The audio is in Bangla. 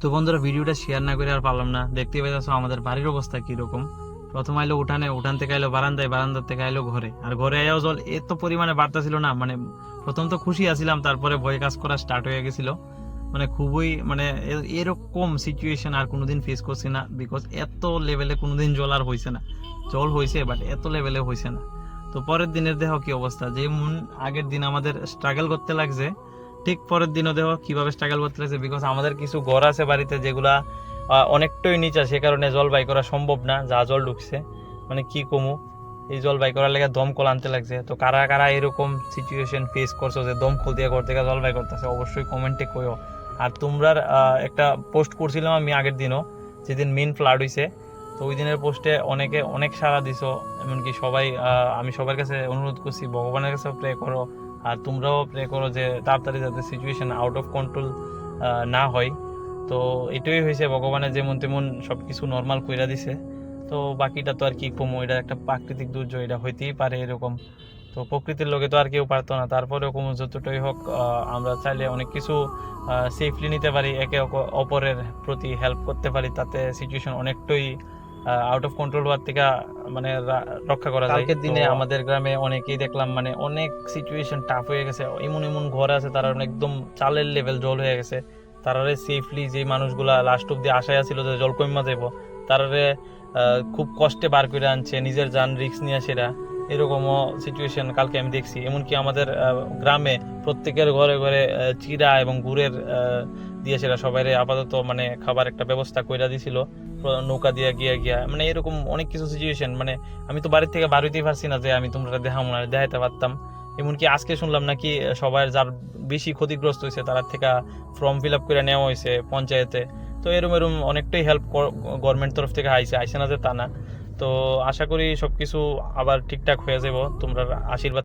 তো বন্ধুরা, ভিডিওটা শেয়ার না করে আর পারলাম না। দেখতে পাইতেছো আমাদের বাড়ির অবস্থা কীরকম। প্রথম আইলো উঠানে, উঠান থেকে আইলো বারান্দায়, বারান্দার থেকে আইলো ঘরে। আর ঘরে আয়াও জল এত পরিমাণে বাড়তেছিল না মানে প্রথম তো খুশি আছিলাম, তারপরে ভয় কাজ করা স্টার্ট হয়ে গেছিল। মানে খুবই মানে এরকম সিচুয়েশন আর কোনোদিন ফেস করছি না বিকজ এত লেভেলে কোনোদিন জল আর হয়েছে না। জল হয়েছে বাট এত লেভেলে হয়েছে না। তো পরের দিনের দেহ কি অবস্থা? যেমন আগের দিন আমাদের স্ট্রাগল করতে লাগছে ঠিক পরের দিনও দেখো কীভাবে স্ট্রাগল করতে লাগছে বিকজ আমাদের কিছু ঘর আছে বাড়িতে যেগুলা অনেকটাই নিচা সে কারণে জল বাই করা সম্ভব না, যা জল ঢুকছে। মানে কি কমু, এই জল বাই করার লেগে দমকল আনতে লাগছে। তো কারা কারা এরকম সিচুয়েশন ফেস করছ যে দমকল দিয়ে ঘর থেকে জল বাই করতেছে, অবশ্যই কমেন্টে কইও। আর তোমরা একটা পোস্ট করছিলাম আমি আগের দিনও, যেদিন মেন ফ্লাড হইছে, তো ওই দিনের পোস্টে অনেকে, অনেক সাড়া দিছো। এমনকি সবাই আমি সবার কাছে অনুরোধ করছি, ভগবানের কাছে প্রে করো। আর তোমরাও প্রে করো যে তাড়াতাড়ি যাতে সিচুয়েশন আউট অফ কন্ট্রোল না হয়। তো এটাই হয়েছে, ভগবানের যেমন তেমন সব কিছু নর্মাল কইরা দিছে। তো বাকিটা তো আর কি কমো, এটা একটা প্রাকৃতিক দুর্যোগ, এটা হইতেই পারে এরকম। তো প্রকৃতির লোকে তো আর কেউ পারতো না। তারপরেও কমো, যতটাই হোক আমরা চাইলে অনেক কিছু সেফলি নিতে পারি, একে অপ- অপরের প্রতি হেল্প করতে পারি, তাতে সিচুয়েশন অনেকটাই আউট অফ কন্ট্রোল হওয়ার থেকে মানে রক্ষা করা যায়। কালকের দিনে আমাদের গ্রামে অনেকেই দেখলাম মানে অনেক সিচুয়েশন টাফ হয়ে গেছে। এমন এমন ঘর আছে তারা একদম চালের লেভেল জল হয়ে গেছে। তারারে সেফলি যে মানুষগুলা লাস্ট অব্দি আশায় আছিল যে জল কমা যাইব তারারে আহ, খুব কষ্টে বার করে আনছে নিজের যান রিস্ক নিয়ে সেরা। এরকমও সিচুয়েশন কালকে আমি দেখছি। এমনকি আমাদের গ্রামে প্রত্যেকের ঘরে ঘরে চিরা এবং গুড়ের দিয়ে সেরা সবাই আপাতত মানে খাবার একটা ব্যবস্থা কইরা দিছিল। প্র- নৌকা দিয়ে গিয়া গিয়া। মানে এরকম অনেক কিছু সিচুয়েশন মানে আমি তো বাড়ির থেকে বাড়িতেই পারছি না যে আমি তোমরা দেখাম না, দেখাইতে পারতাম। এমনকি আজকে শুনলাম নাকি সবার যার বেশি ক্ষতিগ্রস্ত হয়েছে তার থেকে ফর্ম ফিল আপ করে নেওয়া হয়েছে পঞ্চায়েতে। তো এরম এরম অনেকটাই হেল্প গভর্নমেন্ট তরফ থেকে আইসে আইসে না যে তা না। তো আশা করি সবকিছু আবার ঠিকঠাক হয়ে যাব। তোমরা আশীর্বাদ